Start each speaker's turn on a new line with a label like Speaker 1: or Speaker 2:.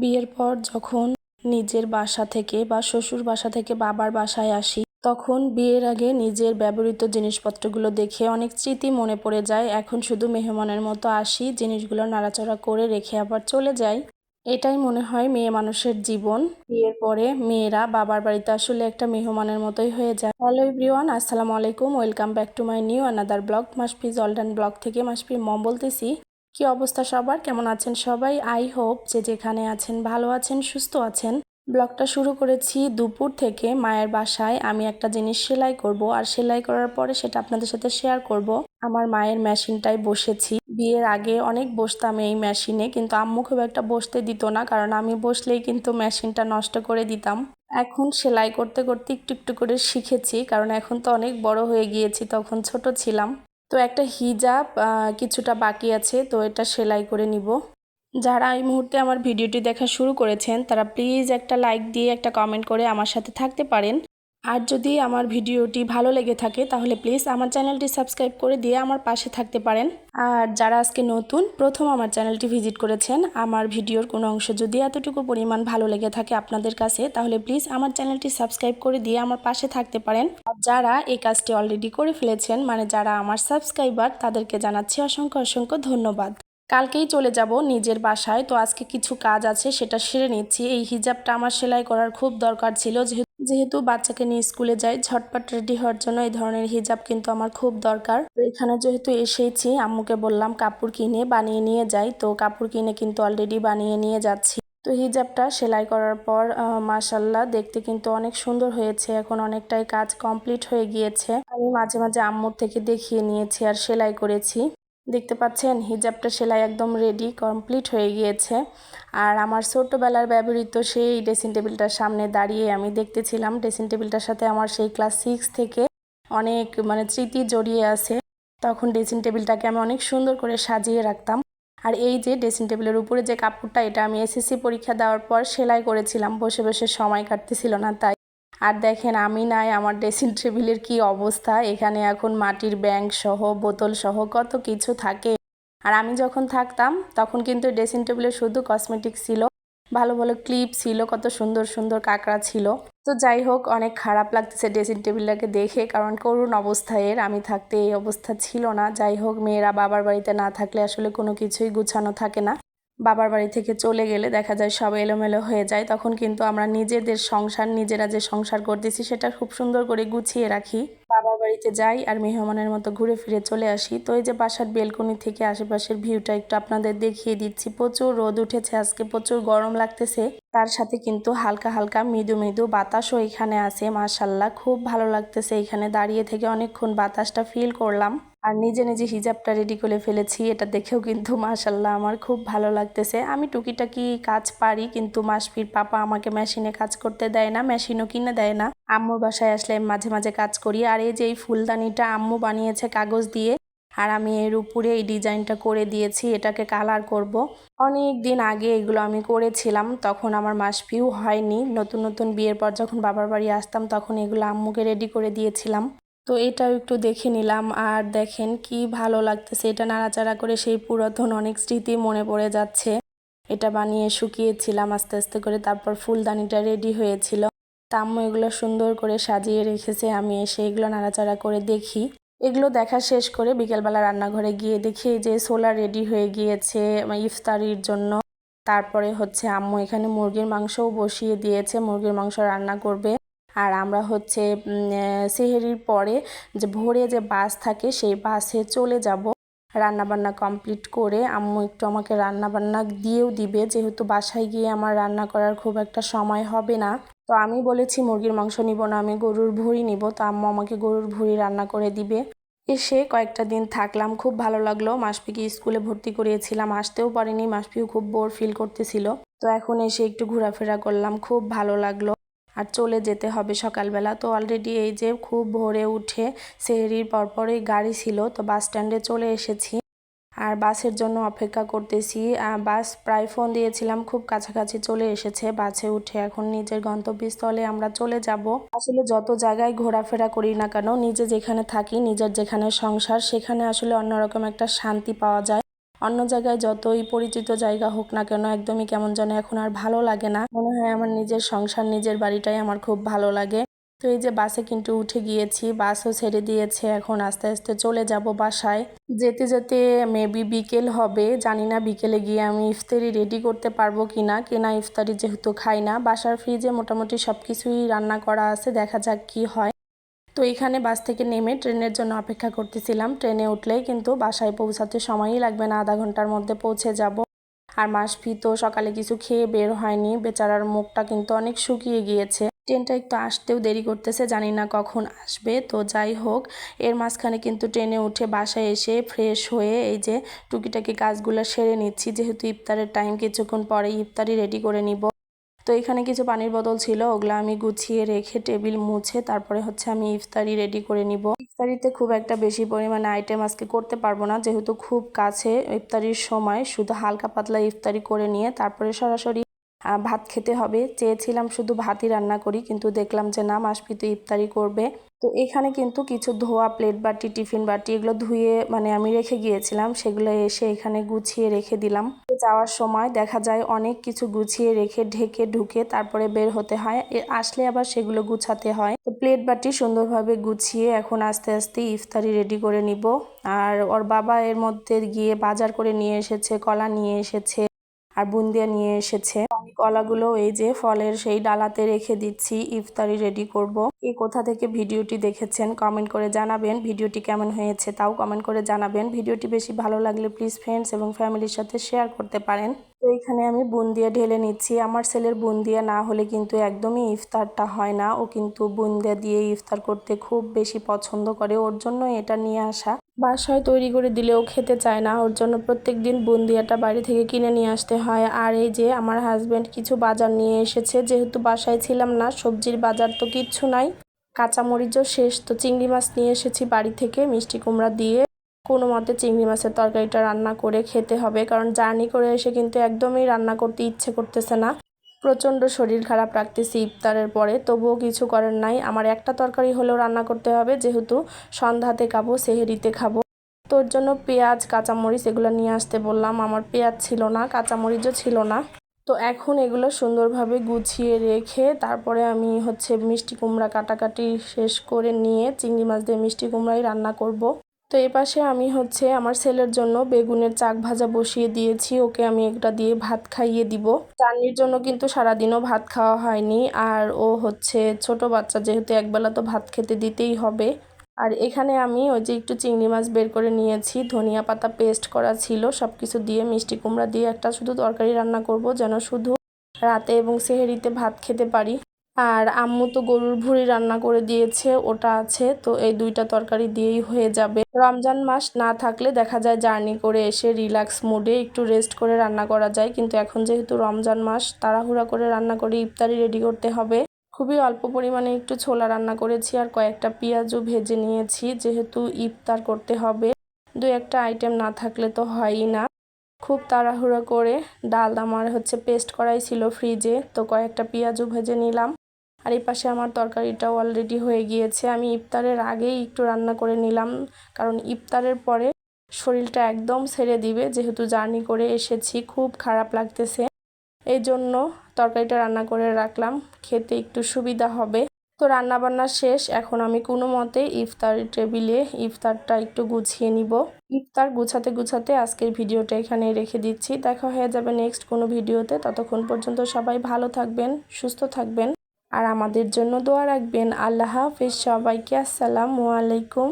Speaker 1: বিয়ের পর যখন নিজের বাসা থেকে বা শ্বশুর বাসা থেকে বাবার বাসায় আসি, তখন বিয়ের আগে নিজের ব্যবহৃত জিনিসপত্রগুলো দেখে অনেক স্মৃতি মনে পড়ে যায়। এখন শুধু মেহমানের মতো আসি, জিনিসগুলো নাড়াচাড়া করে রেখে আবার চলে যাই। এটাই মনে হয় মেয়ে মানুষের জীবন। বিয়ের পরে মেয়েরা বাবার বাড়িতে আসলে একটা মেহমানের মতোই হয়ে যায়। হ্যালো এভরিওয়ান, আসসালামু আলাইকুম। Welcome back to my new another blog মাসপি জলডান ব্লগ থেকে মাসপি মম বলতেছি। কি অবস্থা সবার? কেমন আছেন সবাই? আই হোপ যে যেখানে আছেন, ভালো আছেন, সুস্থ আছেন। ব্লগটা শুরু করেছি দুপুর থেকে মায়ের বাসায়। আমি একটা জিনিস সেলাই করব আর সেলাই করার পরে সেটা আপনাদের সাথে শেয়ার করব। আমার মায়ের মেশিনটায় বসেছি। বিয়ের আগে অনেক বসতাম এই মেশিনে, কিন্তু আম্মু খুব একটা বসতে দিত না, কারণ আমি বসলেই কিন্তু মেশিনটা নষ্ট করে দিতাম। এখন সেলাই করতে করতে একটু একটু করে শিখেছি, কারণ এখন তো অনেক বড় হয়ে গিয়েছি, তখন ছোট ছিলাম। তো একটা হিজাব কিছুটা বাকি আছে, তো এটা সেলাই করে নিব। যারা এই মুহূর্তে আমার ভিডিওটি দেখা শুরু করেছেন, তারা প্লিজ একটা লাইক দিয়ে, একটা কমেন্ট করে আমার সাথে থাকতে পারেন। আর যদি আমার ভিডিওটি ভালো লেগে থাকে, তাহলে প্লিজ আমার চ্যানেলটি সাবস্ক্রাইব করে দিয়ে আমার পাশে থাকতে পারেন। আর যারা আজকে নতুন, প্রথম আমার চ্যানেলটি ভিজিট করেছেন, আমার ভিডিওর কোনো অংশ যদি এতটুকু পরিমাণ ভালো লেগে থাকে আপনাদের কাছে, তাহলে প্লিজ আমার চ্যানেলটি সাবস্ক্রাইব করে দিয়ে আমার পাশে থাকতে পারেন। আর যারা এই কাজটি অলরেডি করে ফেলেছেন মানে যারা আমার সাবস্ক্রাইবার, তাদেরকে জানাচ্ছি অসংখ্য অসংখ্য ধন্যবাদ। কালকেই চলে যাব নিজের বাসায়। তো আজকে কিছু কাজ আছে, সেটা সেরে নিচ্ছি। এই হিজাবটা আমার সেলাই করার খুব দরকার ছিল। যেহেতু বাচ্চাকে নিয়ে স্কুলে যাই, ঝটপট রেডি হওয়ার জন্য এই ধরনের হিজাব কিন্তু আমার খুব দরকার। তো এখানে যেহেতু এসেছি, আম্মুকে বললাম কাপড় কিনে বানিয়ে নিয়ে যাই। তো কাপড় কিনে কিন্তু অলরেডি বানিয়ে নিয়ে যাচ্ছি। তো হিজাবটা সেলাই করার পর মাসাল্লাহ দেখতে কিন্তু অনেক সুন্দর হয়েছে। এখন অনেকটাই কাজ কমপ্লিট হয়ে গিয়েছে। আমি মাঝে মাঝে আম্মুর থেকে দেখিয়ে নিয়েছি আর সেলাই করেছি। দেখতে পাচ্ছেন, হিজাবটা সেলাই একদম রেডি কমপ্লিট হয়ে গিয়েছে। আর আমার ছোটোবেলার ব্যবহৃত সেই ড্রেসিং টেবিলটার সামনে দাঁড়িয়ে আমি দেখতেছিলাম ড্রেসিং টেবিলটার সাথে আমার সেই ক্লাস সিক্স থেকে অনেক মানে স্মৃতি জড়িয়ে আছে। তখন ড্রেসিং টেবিলটাকে আমি অনেক সুন্দর করে সাজিয়ে রাখতাম। আর এই যে ড্রেসিং টেবিলের উপরে যে কাপড়টা, এটা আমি এসএসসি পরীক্ষা দেওয়ার পর সেলাই করেছিলাম, বসে বসে সময় কাটতেছিল না তাই। আর দেখেন, আমি নাই, আমার ড্রেসিং টেবিলের কি অবস্থা? এখানে এখন মাটির ব্যাংক সহ, বোতল সহ কত কিছু থাকে। আর আমি যখন থাকতাম, তখন কিন্তু ড্রেসিং টেবিলে শুধু কসমেটিক ছিল। ভালো ভালো ক্লিপ ছিল, কত সুন্দর সুন্দর কাঁকড়া ছিল। তো যাই হোক, অনেক খারাপ লাগতেছে ড্রেসিং টেবিলটাকে দেখে, কারণ করুণ অবস্থায় আমি থাকতে এই অবস্থা ছিল না। যাই হোক, মেয়েরা বাবার বাড়িতে না থাকলে আসলে কোনো কিছুই গুছানো থাকে না। বাবার বাড়ি থেকে চলে গেলে দেখা যায় সব এলোমেলো হয়ে যায়। তখন কিন্তু আমরা নিজেদের সংসার, নিজেরা যে সংসার করতেছি সেটা খুব সুন্দর করে গুছিয়ে রাখি। বাবার বাড়িতে যাই আর মেহমানের মতো ঘুরে ফিরে চলে আসি। তো এই যে বাসার বেলকনি থেকে আশেপাশের ভিউটা একটু আপনাদের দেখিয়ে দিচ্ছি। প্রচুর রোদ উঠেছে আজকে, প্রচুর গরম লাগতেছে। তার সাথে কিন্তু হালকা হালকা মৃদু মৃদু বাতাসও এখানে আছে মাশাল্লাহ খুব ভালো লাগতেছে এখানে। দাঁড়িয়ে থেকে অনেকক্ষণ বাতাসটা ফিল করলাম। আর নিজে নিজে হিজাবটা রেডি করে ফেলেছি, এটা দেখেও কিন্তু মাশাল্লাহ আমার খুব ভালো লাগতেছে। আমি টুকিটাকি কাজ পারি, কিন্তু মাসফির পাপা আমাকে মেশিনে কাজ করতে দেয় না মেশিনও কিনে দেয় না। আম্মুর বাসায় আসলে মাঝে মাঝে কাজ করি, আর এই যে এই ফুলদানিটা আম্মু বানিয়েছে কাগজ দিয়ে, আর আমি এর উপরে এই ডিজাইনটা করে দিয়েছি, এটাকে কালার করব। অনেক দিন আগে এগুলো আমি করেছিলাম, তখন আমার মাসফিও হয়নি। নতুন নতুন বিয়ের পর যখন বাবার বাড়ি আসতাম, তখন এগুলো আম্মুকে রেডি করে দিয়েছিলাম। তো এটাও একটু দেখে নিলাম। আর দেখেন কি ভালো লাগতেছে, এটা নাড়াচাড়া করে সেই পুরাতন অনেক স্মৃতি মনে পড়ে যাচ্ছে। এটা বানিয়ে শুকিয়েছিলাম আস্তে আস্তে করে, তারপর ফুলদানিটা রেডি হয়েছিল। তাম্মু এগুলো সুন্দর করে সাজিয়ে রেখেছে, আমি এসে এগুলো নাড়াচাড়া করে দেখি। এগুলো দেখা শেষ করে বিকেলবেলা রান্নাঘরে গিয়ে দেখি যে সোলার রেডি হয়ে গিয়েছে ইফতারির জন্য। তারপরে হচ্ছে আম্মু এখানে মুরগির মাংসও বসিয়ে দিয়েছে, মুরগির মাংস রান্না করবে। আর আমরা হচ্ছে সেহেরির পরে যে ভোরে যে বাস থাকে সেই বাসে চলে যাব। রান্নাবান্না কমপ্লিট করে আম্মু একটু আমাকে রান্নাবান্না দিয়েও দিবে। যেহেতু বাসায় গিয়ে আমার রান্না করার খুব একটা সময় হবে না। তো আমি বলেছি, মুরগির মাংস নিব না, আমি গরুর ভুঁড়ি নিব। তো আম্মু আমাকে গরুর ভুঁড়ি রান্না করে দিবে। এসে কয়েকটা দিন থাকলাম, খুব ভালো লাগল। মাসপিকে স্কুলে ভর্তি করিয়েছিলাম, আসতেও পারিনি। মাসপিও খুব বোর ফিল করতেছিল। তো এখন এসে একটু ঘোরাফেরা করলাম, খুব ভালো লাগল। আর চলে যেতে হবে সকালবেলা। তো অলরেডি এই যে খুব ভোরে উঠে সেহরির পরপরই গাড়ি ছিল, তো বাস স্ট্যান্ডে চলে এসেছি। আর বাসের জন্য অপেক্ষা করতেছি। বাস প্রায় ফোন দিয়েছিলাম, খুব কাছাকাছি চলে এসেছে। বাসে উঠে এখন নিজের গন্তব্যস্থলে আমরা চলে যাব। আসলে যত জায়গায় ঘোরাফেরা করি না কেন, নিজে যেখানে থাকি, নিজের যেখানে সংসার, সেখানে আসলে অন্যরকম একটা শান্তি পাওয়া যায়। অন্য জায়গায় যতই পরিচিত জায়গা হোক না কেন, একদমই কেমন যেন এখন আর ভালো লাগে না। মনে হয়, আমার নিজের সংসার, নিজের বাড়িটাই আমার খুব ভালো লাগে। তো এই যে বাসে কিন্তু উঠে গিয়েছি, বাসও ছেড়ে দিয়েছে, এখন আস্তে আস্তে চলে যাব বাসায়। যেতে যেতে মেবি বিকেল হবে, জানি না বিকেলে গিয়ে আমি ইফতারি রেডি করতে পারব কি না কেনা ইফতারি যেহেতু খাই না, বাসার ফ্রিজে মোটামুটি সব কিছুই রান্না করা আছে, দেখা যাক কি হয়। তো এখানে বাস থেকে নেমে ট্রেনের জন্য অপেক্ষা করতেছিলাম। ট্রেনে উঠলেই কিন্তু বাসায় পৌঁছাতে সময়ই লাগবে না, আধা ঘণ্টার মধ্যে পৌঁছে যাব। আর মাসফি তো সকালে কিছু খেয়ে বের হয়নি। বেচারার মুখটা কিন্তু অনেক শুকিয়ে গিয়েছে। ট্রেনটা একটু আসতেও দেরি করতেছে, জানি না কখন আসবে। তো যাই হোক, এর মাঝখানে কিন্তু ট্রেনে উঠে বাসায় এসে ফ্রেশ হয়ে এই যে টুকিটাকি কাজগুলো সেরে নিচ্ছি। যেহেতু ইফতারের টাইম কিছুক্ষণ পরে ইফতারি রেডি করে নিব। তো এখানে কিছু পানির বোতল ছিল, ওগুলো আমি গুছিয়ে রেখে টেবিল মুছে, তারপরে হচ্ছে আমি ইফতারি রেডি করে নিব। ইফতারিতে খুব একটা বেশি পরিমাণে আইটেম আজকে করতে পারব না। যেহেতু খুব কাছে ইফতারির সময়, শুধু হালকা পাতলা ইফতারি করে নিয়ে তারপরে সরাসরি ভাত খেতে হবে। চেয়েছিলাম শুধু ভাতই রান্না করি, কিন্তু দেখলাম যে না মাসপিতু ইফতারি করবে। তো এখানে কিন্তু কিছু ধোয়া, প্লেট বাটি, টিফিন বাটি, এগুলো ধুয়ে মানে আমি রেখে গিয়েছিলাম। সেগুলো এসে এখানে গুছিয়ে রেখে দিলাম। যাওয়ার সময় দেখা যায় অনেক কিছু গুছিয়ে রেখে ঢেকে ঢুকে তারপরে বের হতে হয়। আসলে আবার সেগুলো গুছাতে হয়। তো প্লেট বাটি সুন্দরভাবে গুছিয়ে এখন আস্তে আস্তে ইফতারি রেডি করে নিব। আর ওর বাবা এর মধ্যে গিয়ে বাজার করে নিয়ে এসেছে, কলা নিয়ে এসেছে, আর বুন্দিয়া নিয়ে এসেছে। কলাগুলো এই যে ফলের সেই ডালাতে রেখে দিচ্ছি ইফতারি রেডি করব। এই কোথা থেকে ভিডিওটি দেখেছেন কমেন্ট করে জানাবেন। ভিডিওটি কেমন হয়েছে তাও কমেন্ট করে জানাবেন। ভিডিওটি বেশি ভালো লাগলে প্লিজ ফ্রেন্ডস এবং ফ্যামিলির সাথে শেয়ার করতে পারেন। তো এখানে আমি বুন্দিয়া ঢেলে নিচ্ছি। আমার ছেলের বুন্দিয়া না হলে কিন্তু একদমই ইফতারটা হয় না। ও কিন্তু বুন্দিয়া দিয়ে ইফতার করতে খুব বেশি পছন্দ করে। ওর জন্য এটা নিয়ে আসা। বাসায় তৈরি করে দিলেও খেতে চায় না। ওর জন্য প্রত্যেক দিন বুন্দিয়াটা বাড়ি থেকে কিনে নিয়ে আসতে হয়। আর এই যে আমার হাজব্যান্ড কিছু বাজার নিয়ে এসেছে। যেহেতু বাসায় ছিলাম না, সবজির বাজার তো কিচ্ছু নাই। কাঁচামরিচও শেষ। তো চিংড়ি মাছ নিয়ে এসেছি বাড়ি থেকে মিষ্টি কুমড়া দিয়ে। কোনো মতে চিংড়ি মাছের তরকারিটা রান্না করে খেতে হবে, কারণ জার্নি করে এসে কিন্তু একদমই রান্না করতে ইচ্ছে করতেছে না। প্রচণ্ড শরীর খারাপ রাখতেছি ইফতারের পরে, তবুও কিছু করার নাই। আমার একটা তরকারি হলেও রান্না করতে হবে, যেহেতু সন্ধ্যাতে খাব, সেহেরিতে খাব। তোর জন্য পেঁয়াজ, কাঁচামরিচ এগুলো নিয়ে আসতে বললাম। আমার পেঁয়াজ ছিল না, কাঁচামরিচও ছিল না। তো এখন এগুলো সুন্দরভাবে গুছিয়ে রেখে তারপরে আমি হচ্ছে মিষ্টি কুমড়া কাটাকাটি শেষ করে নিয়ে চিংড়ি মাছ দিয়ে মিষ্টি কুমড়াই রান্না করব। তো এই পাশে আমি হচ্ছে আমার ছেলের জন্য বেগুনের চাক ভাজা বসিয়ে দিয়েছি। ওকে আমি একটা দিয়ে ভাত খাইয়ে দিব। চাননির জন্য কিন্তু সারাদিনও ভাত খাওয়া হয়নি। আর ও হচ্ছে ছোট বাচ্চা, যেহেতু একবেলা তো ভাত খেতে দিতেই হবে। আর এখানে আমি ওই যে একটু চিংড়ি মাছ বের করে নিয়েছি, ধনিয়া পাতা পেস্ট করা ছিল সব কিছু দিয়ে, মিষ্টি কুমড়া দিয়ে একটা শুধু তরকারি রান্না করব যেন শুধু রাতে এবং সেহেরিতে ভাত খেতে পারি। আর আম্মু তো গরুর ভুড়ি রান্না করে দিয়েছে, ওটা আছে, তো এই দুইটা তরকারি দিয়েই হয়ে যাবে। রমজান মাস না থাকলে দেখা যায় জার্নি করে এসে রিল্যাক্স মুডে একটু রেস্ট করে রান্না করা যায়, কিন্তু এখন যেহেতু রমজান মাস, তাড়াহুড়া করে রান্না করে ইফতারি রেডি করতে হবে। খুবই অল্প পরিমাণে একটু ছোলা রান্না করেছি আর কয়েকটা পেঁয়াজও ভেজে নিয়েছি, যেহেতু ইফতার করতে হবে। দু একটা আইটেম না থাকলে তো হয়ই না। খুব তাড়াহুড়ো করে ডাল আমার হচ্ছে পেস্ট করাই ছিল ফ্রিজে তো কয়েকটা পেঁয়াজও ভেজে নিলাম। আর এই পাশে আমার তরকারিটাও অলরেডি হয়ে গিয়েছে। আমি ইফতারের আগেই একটু রান্না করে নিলাম, কারণ ইফতারের পরে শরীরটা একদম ছেড়ে দিবে, যেহেতু জার্নি করে এসেছি, খুব খারাপ লাগতেছে। এই জন্য তরকারিটা রান্না করে রাখলাম, খেতে একটু সুবিধা হবে। তো রান্না বান্না শেষ, এখন আমি কোনো মতে ইফতার টেবিলে ইফতারটা একটু গুছিয়ে নিব। ইফতার গুছাতে গুছাতে আজকের ভিডিওটা এখানে রেখে দিচ্ছি। দেখা হয়ে যাবে নেক্সট কোনো ভিডিওতে। ততক্ষণ পর্যন্ত সবাই ভালো থাকবেন, সুস্থ থাকবেন। আর আমাদের জন্য দোয়া রাখবেন। আল্লাহ হাফিজ সবাইকে। আসসালামু আলাইকুম।